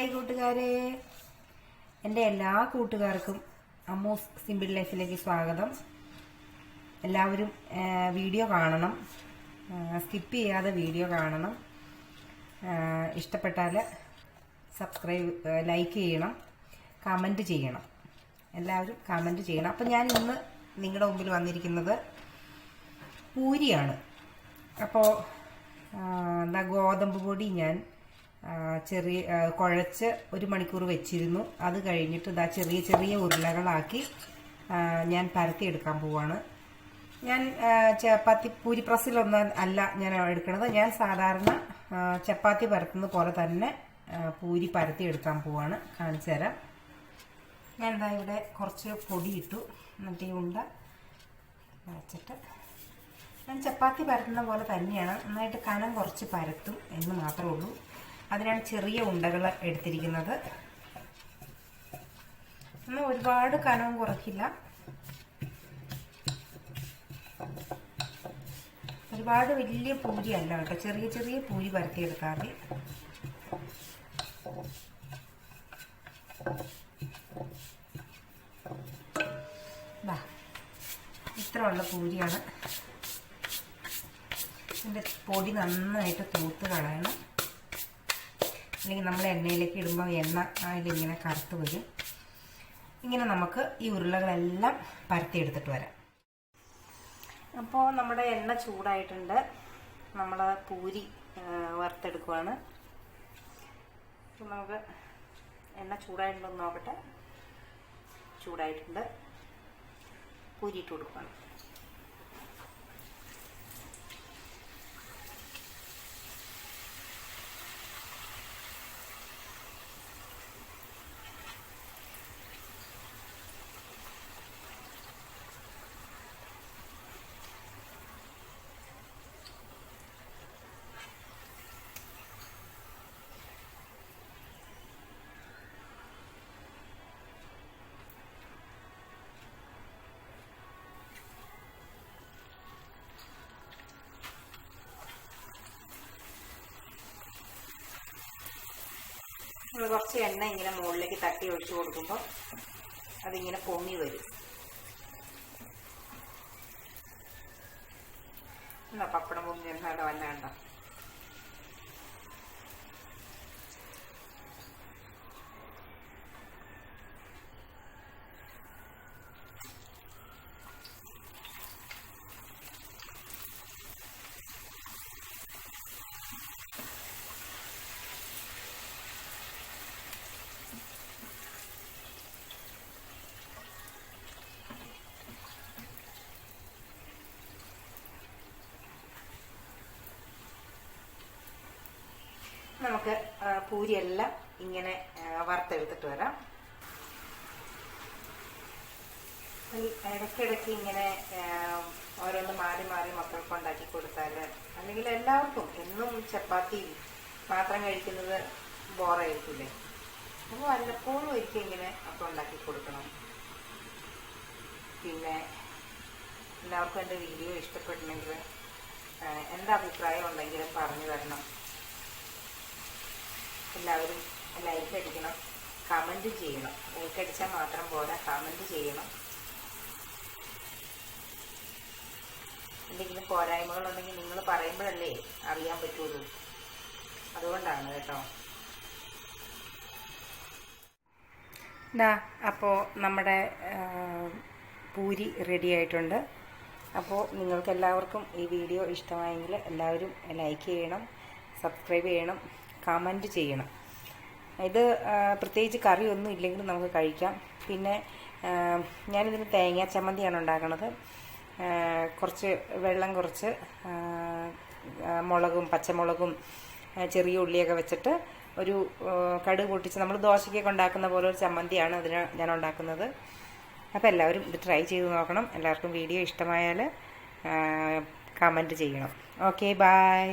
Hi കൂട്ടുകാരെ. എന്റെ എല്ലാ കൂട്ടുകാർക്കും അമ്മൂസ് സിമ്പിൾ ലൈഫിലേക്ക് സ്വാഗതം. എല്ലാവരും വീഡിയോ കാണണം. സ്കിപ്പ് ചെയ്യാതെ വീഡിയോ കാണണം. ഇഷ്ടപ്പെട്ടാൽ സബ്സ്ക്രൈബ് ലൈക്ക് ചെയ്യണം. കമന്റ് ചെയ്യണം. എല്ലാവരും കമന്റ് ചെയ്യണം. അപ്പം ഞാൻ ഇന്ന് നിങ്ങളുടെ മുമ്പിൽ വന്നിരിക്കുന്നത് പൂരിയാണ്. അപ്പോൾ എന്താ ഗോതമ്പ് പൊടി ഞാൻ ചെറിയ കുഴച്ച് ഒരു മണിക്കൂർ വെച്ചിരുന്നു. അത് കഴിഞ്ഞിട്ട് ഇതാ ചെറിയ ചെറിയ ഉരുളകളാക്കി ഞാൻ പരത്തിയെടുക്കാൻ പോവാണ്. ഞാൻ ചപ്പാത്തി പൂരി പ്രസ്സിലൊന്നും അല്ല ഞാൻ എടുക്കുന്നത് ഞാൻ സാധാരണ ചപ്പാത്തി പരത്തുന്ന പോലെ തന്നെ പൂരി പൂരി പരത്തിയെടുക്കാൻ പോവാണ്. കാണിച്ചു തരാം. ഞാൻ എന്താ ഇവിടെ കുറച്ച് പൊടി ഇട്ടു എന്നിട്ട് ഈ ഉണ്ട വെച്ചിട്ട് ഞാൻ ചപ്പാത്തി പരത്തുന്ന പോലെ തന്നെയാണ്. നന്നായിട്ട് കനം കുറച്ച് പരത്തും എന്ന് മാത്രമേ ഉള്ളൂ. അതിനാണ് ചെറിയ ഉണ്ടകൾ എടുത്തിരിക്കുന്നത്. എന്നാൽ ഒരുപാട് കനവും കുറയ്ക്കില്ല. ഒരുപാട് വലിയ പൂരി അല്ല കേട്ടോ. ചെറിയ ചെറിയ പൂരി പരത്തിയെടുത്താൽ മതി. ഇത്രയുള്ള പൂരിയാണ്. ഇതിന്റെ പൊടി നന്നായിട്ട് തൂത്ത് കളയണം. അല്ലെങ്കിൽ നമ്മൾ എണ്ണയിലേക്ക് ഇടുമ്പോൾ എണ്ണ അതിലിങ്ങനെ കറുത്ത് വരും. ഇങ്ങനെ നമുക്ക് ഈ ഉരുളകളെല്ലാം പരത്തിയെടുത്തിട്ട് വരാം. അപ്പോൾ നമ്മുടെ എണ്ണ ചൂടായിട്ടുണ്ട്. നമ്മൾ പൂരി വറുത്തെടുക്കുവാണ്. നമുക്ക് എണ്ണ ചൂടായിട്ടുണ്ടോ നോക്കട്ടെ. ചൂടായിട്ടുണ്ട്. പൂരി ഇട്ട് കുറച്ച് എണ്ണ ഇങ്ങനെ മുകളിലേക്ക് തട്ടി ഒഴിച്ചു കൊടുക്കുമ്പോൾ അതിങ്ങനെ പൊങ്ങി വരും. പപ്പടം പൊങ്ങി എന്നാടെ വല്ലാണ്ട നമുക്ക് പൂരിയെല്ലാം ഇങ്ങനെ വറുത്തെടുത്തിട്ട് വരാം. ഇടയ്ക്കിടയ്ക്ക് ഇങ്ങനെ ഓരോന്ന് മാറി മാറി മക്കൾക്ക് ഉണ്ടാക്കി കൊടുത്താൽ അല്ലെങ്കിൽ എല്ലാവർക്കും എന്നും ചപ്പാത്തി മാത്രം കഴിക്കുന്നത് ബോറായിരിക്കില്ലേ? അപ്പോൾ വല്ലപ്പോഴും ഒരിക്കൽ ഇങ്ങനെ അപ്പം ഉണ്ടാക്കി കൊടുക്കണം. പിന്നെ എല്ലാവർക്കും എന്റെ വീഡിയോ ഇഷ്ടപ്പെടണമെങ്കിൽ എന്താ അഭിപ്രായം ഉണ്ടെങ്കിലും പറഞ്ഞു തരണം. എല്ലാവരും ലൈക്ക് അടിക്കണം കമന്റ് ചെയ്യണം. ലൈക്ക് അടിച്ചാൽ മാത്രം പോരാ. കമന്റ് ചെയ്യണം. എന്തെങ്കിലും പോരായ്മകളുണ്ടെങ്കിൽ നിങ്ങൾ പറയുമ്പോഴല്ലേ അറിയാൻ പറ്റുള്ളൂ. അതുകൊണ്ടാണ് കേട്ടോ. അപ്പോൾ നമ്മുടെ പൂരി റെഡി ആയിട്ടുണ്ട്. അപ്പോൾ നിങ്ങൾക്ക് എല്ലാവർക്കും ഈ വീഡിയോ ഇഷ്ടമായെങ്കിൽ എല്ലാവരും ലൈക്ക് ചെയ്യണം സബ്സ്ക്രൈബ് ചെയ്യണം. കമന്റ് ചെയ്യണം. ഇത് പ്രത്യേകിച്ച് കറിയൊന്നും ഇല്ലെങ്കിലും നമുക്ക് കഴിക്കാം. പിന്നെ ഞാനിതിന് തേങ്ങാ ചമ്മന്തിയാണ് ഉണ്ടാക്കുന്നത് കുറച്ച് വെള്ളം കുറച്ച് മുളകും പച്ചമുളകും ചെറിയ ഉള്ളിയൊക്കെ വെച്ചിട്ട് ഒരു കടുക് പൊട്ടിച്ച് നമ്മൾ ദോശയ്ക്കൊക്കെ ഉണ്ടാക്കുന്ന പോലെ ഒരു ചമ്മന്തിയാണ് അതിന് ഞാൻ ഉണ്ടാക്കുന്നത്. അപ്പോൾ എല്ലാവരും ഇത് ട്രൈ ചെയ്ത് നോക്കണം. എല്ലാവർക്കും വീഡിയോ ഇഷ്ടമായാൽ കമന്റ് ചെയ്യണം. Okay bye